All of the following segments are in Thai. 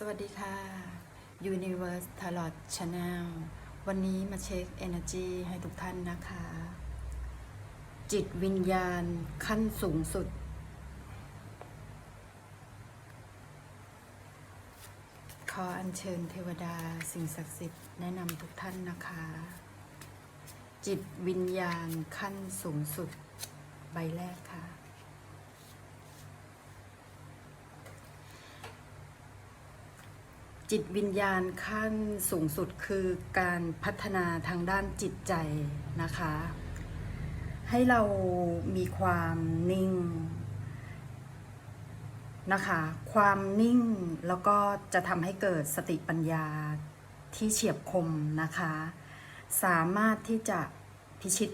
สวัสดีค่ะ Universe Tarot Channel วันนี้มาเช็ค Energy ให้ทุกท่านนะคะ จิตวิญญาณขั้นสูงสุด ขออัญเชิญเทวดาสิ่งศักดิ์สิทธิ์แนะนำทุกท่านนะคะ จิตวิญญาณขั้นสูงสุด ใบแรกค่ะ จิตวิญญาณขั้นสูงสุดคือการพัฒนาทางด้านจิตใจนะคะ ให้เรามีความนิ่งนะคะ ความนิ่งแล้วก็จะทำให้เกิดสติปัญญาที่เฉียบคมนะคะ สามารถที่จะพิชิต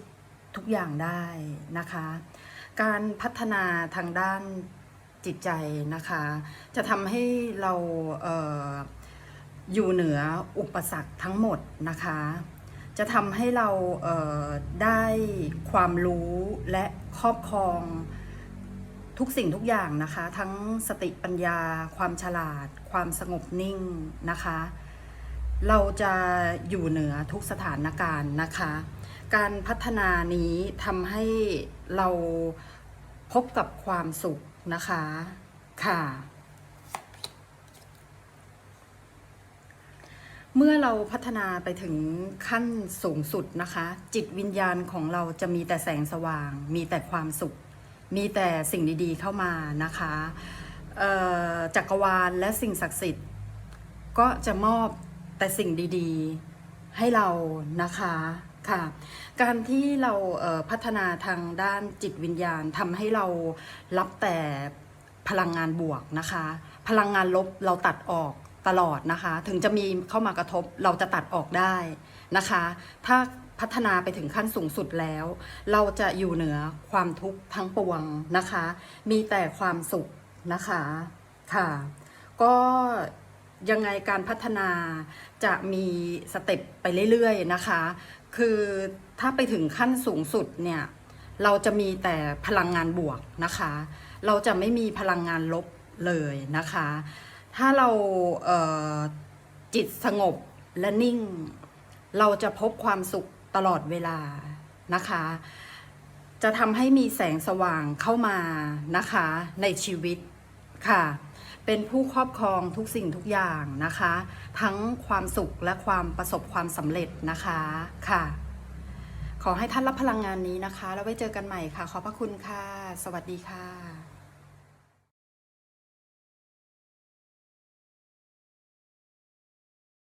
ทุกอย่างได้นะคะ การพัฒนาทางด้านจิตใจนะคะ จะทำให้เราเอยู่เหนืออุปสรรคทั้งหมดนะคะ จะทำให้เราเได้ความรู้และครอบครองทุกสิ่งทุกอย่างนะคะ ทั้งสติปัญญา ความฉลาด ความสงบนิ่งนะคะ เราจะอยู่เหนือทุกสถานการณ์นะคะ การพัฒนานี้ทำให้เราพบกับความสุขนะคะค่ะ เมื่อเราพัฒนาไปถึงขั้นสูงสุดนะคะ จิตวิญญาณของเราจะมีแต่แสงสว่าง มีแต่ความสุข มีแต่สิ่งดีๆเข้ามานะคะจักรวาลและสิ่งศักดิ์สิทธิ์ ก็จะมอบแต่สิ่งดีๆให้เรานะคะค่ะการที่เราเพัฒนาทางด้านจิตวิญญาณทำให้เรารับแต่พลังงานบวกนะคะ พลังงานลบเราตัดออก ตลอดนะคะ ถึงจะมีเข้ามากระทบเราจะตัดออกได้นะคะ ถ้าพัฒนาไปถึงขั้นสูงสุดแล้ว เราจะอยู่เหนือความทุกข์ทั้งปวงนะคะ มีแต่ความสุขนะคะค่ะ ก็ยังไงการพัฒนาจะมีสเต็ปไปเรื่อยๆนะคะ คือถ้าไปถึงขั้นสูงสุดเนี่ย เราจะมีแต่พลังงานบวกนะคะ เราจะไม่มีพลังงานลบเลยนะคะ ถ้าเราเจิตสงบและนิ่ง เราจะพบความสุขตลอดเวลานะคะ จะทำให้มีแสงสว่างเข้ามานะคะในชีวิตค่ะ เป็นผู้ครอบครองทุกสิ่งทุกอย่างนะคะ ทั้งความสุขและความประสบความสำเร็จนะคะค่ะ ขอให้ท่านรับพลังงานนี้นะคะ แล้วไว้เจอกันใหม่ค่ะ ขอบพระคุณค่ะ สวัสดีค่ะ